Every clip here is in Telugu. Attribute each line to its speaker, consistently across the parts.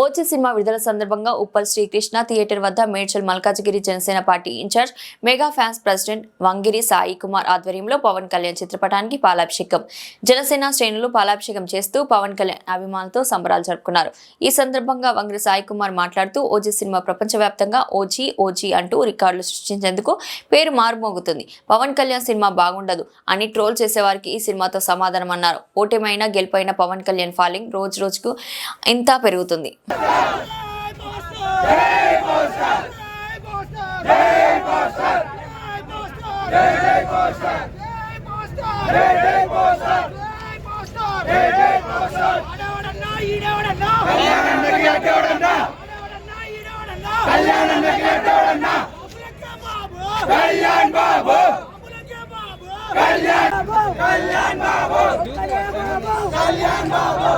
Speaker 1: ఓచి సినిమా విడుదల సందర్భంగా ఉప్పల్ శ్రీకృష్ణ థియేటర్ వద్ద Medchal Malkajgiri Janasena party incharge mega fans president Vangiri Sai Kumar ఆధ్వర్యంలో పవన్ కళ్యాణ్ చిత్రపటానికి పాలాభిషేకం. జనసేన శ్రేణులు పాలాభిషేకం చేస్తూ పవన్ కళ్యాణ్ అభిమానులతో సంబరాలు జరుపుకున్నారు. ఈ సందర్భంగా వంగిరి సాయి కుమార్ మాట్లాడుతూ ఓజీ సినిమా ప్రపంచవ్యాప్తంగా ఓజీ ఓజీ అంటూ రికార్డులు సృష్టించేందుకు పేరు మారుమోగుతుంది. పవన్ కళ్యాణ్ సినిమా బాగుండదు అని ట్రోల్ చేసేవారికి ఈ సినిమాతో సమాధానం అన్నారు ఓటమైనా గెలుపైన పవన్ కళ్యాణ్ ఫాలింగ్ రోజు రోజుకు ఇంత పెరుగుతుంది.
Speaker 2: கல்யாணம் கேட்டோடன்னா கல்யாண் பாபு கல்யாண் பாபு கல்யாண் பாபு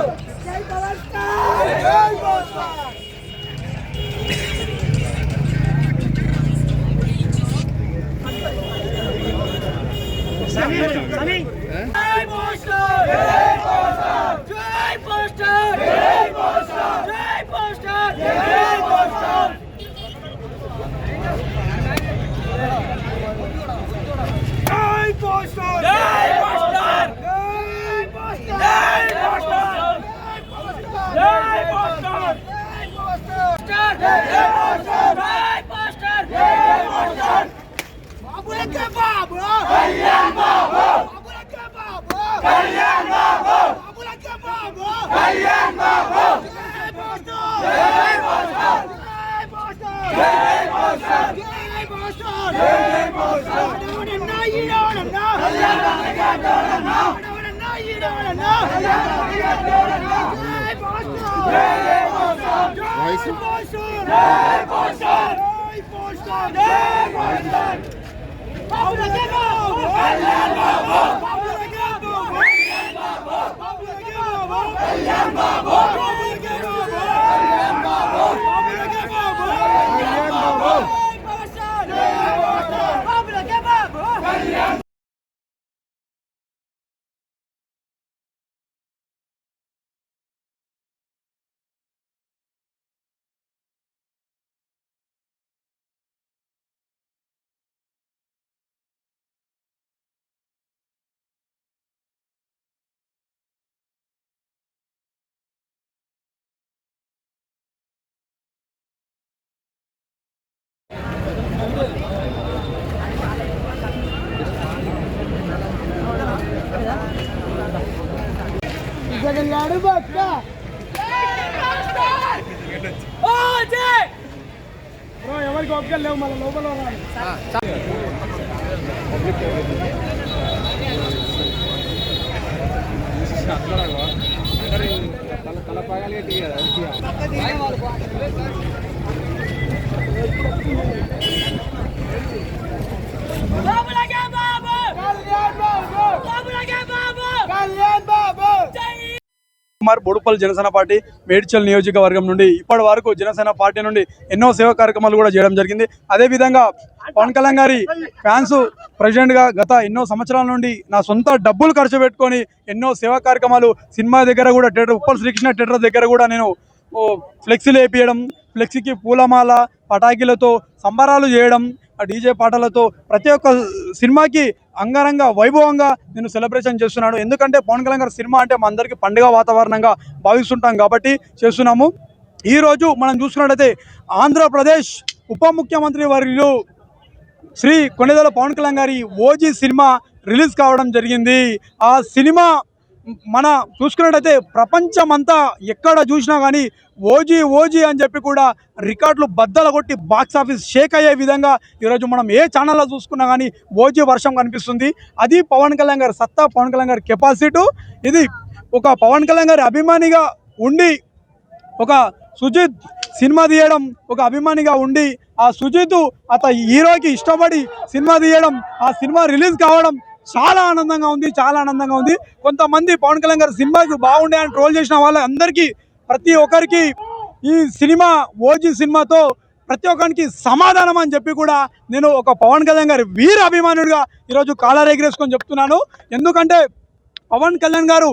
Speaker 2: চাইছি বাবু జగన్నాడు భక్త. బ్రో ఎవరికి ఒప్పుగా లేవు మళ్ళీ లోపల రావాలి. కళ్యాణ్
Speaker 3: కుమార్ బోడుపల్లి జనసేన పార్టీ మేడ్చల్ నియోజకవర్గం నుండి ఇప్పటి వరకు జనసేన పార్టీ నుండి ఎన్నో సేవా కార్యక్రమాలు కూడా చేయడం జరిగింది. అదేవిధంగా పవన్ కళ్యాణ్ గారి ఫ్యాన్స్ ప్రెసిడెంట్గా గత ఎన్నో సంవత్సరాల నుండి నా సొంత డబ్బులు ఖర్చు పెట్టుకొని ఎన్నో సేవా కార్యక్రమాలు సినిమా దగ్గర కూడా థియేటర్ ఉప్పల్ శ్రీకృష్ణ థియేటర్ దగ్గర కూడా నేను ఓ ఫ్లెక్సీలు వేపించడం ఫ్లెక్సీకి పూలమాల పటాకీలతో సంబరాలు చేయడం డీజే పాటలతో ప్రతి ఒక్క సినిమాకి అంగరంగ వైభవంగా నేను సెలబ్రేషన్ చేస్తున్నాను ఎందుకంటే పవన్ కళ్యాణ్ గారి సినిమా అంటే మా అందరికీ పండుగ వాతావరణంగా భావిస్తుంటాం కాబట్టి చేస్తున్నాము. ఈరోజు మనం చూసుకున్నట్లయితే ఆంధ్రప్రదేశ్ ఉప ముఖ్యమంత్రి వర్యులు శ్రీ కొనిదెల పవన్ కళ్యాణ్ గారి ఓజీ సినిమా రిలీజ్ కావడం జరిగింది. ఆ సినిమా మన చూసుకున్నట్టయితే ప్రపంచం అంతా ఎక్కడ చూసినా కానీ ఓజీ ఓజీ అని చెప్పి కూడా రికార్డులు బద్దలు కొట్టి బాక్స్ ఆఫీస్ షేక్ అయ్యే విధంగా ఈరోజు మనం ఏ ఛానల్లో చూసుకున్నా కానీ ఓజీ వర్షం కనిపిస్తుంది. అది పవన్ కళ్యాణ్ గారి సత్తా పవన్ కళ్యాణ్ గారి కెపాసిటీ. ఇది ఒక పవన్ కళ్యాణ్ గారి అభిమానిగా ఉండి ఒక సుజిత్ సినిమా తీయడం ఒక అభిమానిగా ఉండి ఆ సుజిత్ అత హీరోకి ఇష్టపడి సినిమా తీయడం ఆ సినిమా రిలీజ్ కావడం చాలా ఆనందంగా ఉంది చాలా ఆనందంగా ఉంది. కొంతమంది పవన్ కళ్యాణ్ గారి సినిమాకి బాగుండే అని ట్రోల్ చేసిన వాళ్ళందరికీ ప్రతి ఒక్కరికి ఈ సినిమా ఓజీ సినిమాతో ప్రతి ఒక్కరికి సమాధానం అని చెప్పి కూడా నేను ఒక పవన్ కళ్యాణ్ గారి వీర అభిమానుడిగా ఈరోజు కాలర్ ఎగిరేసుకొని చెప్తున్నాను. ఎందుకంటే పవన్ కళ్యాణ్ గారు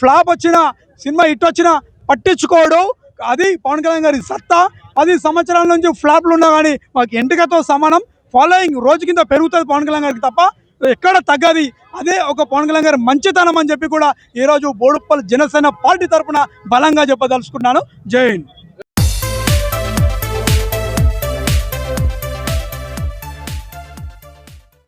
Speaker 3: ఫ్లాప్ వచ్చిన సినిమా హిట్ వచ్చినా పట్టించుకోడు. అది పవన్ కళ్యాణ్ గారి సత్తా. పది సంవత్సరాల నుంచి ఫ్లాప్లు ఉన్నా కానీ మాకు ఎంటికతో సమానం. ఫాలోయింగ్ రోజు కింద పెరుగుతుంది పవన్ కళ్యాణ్ గారికి తప్ప ఎక్కడ తగ్గది? అదే ఒక పవన్ కళ్యాణ్ గారి మంచితనం అని చెప్పి కూడా ఈరోజు బోడుప్పల్ జనసేన పార్టీ తరపున బలంగా చెప్పదలుచుకున్నాను. జై హింద్.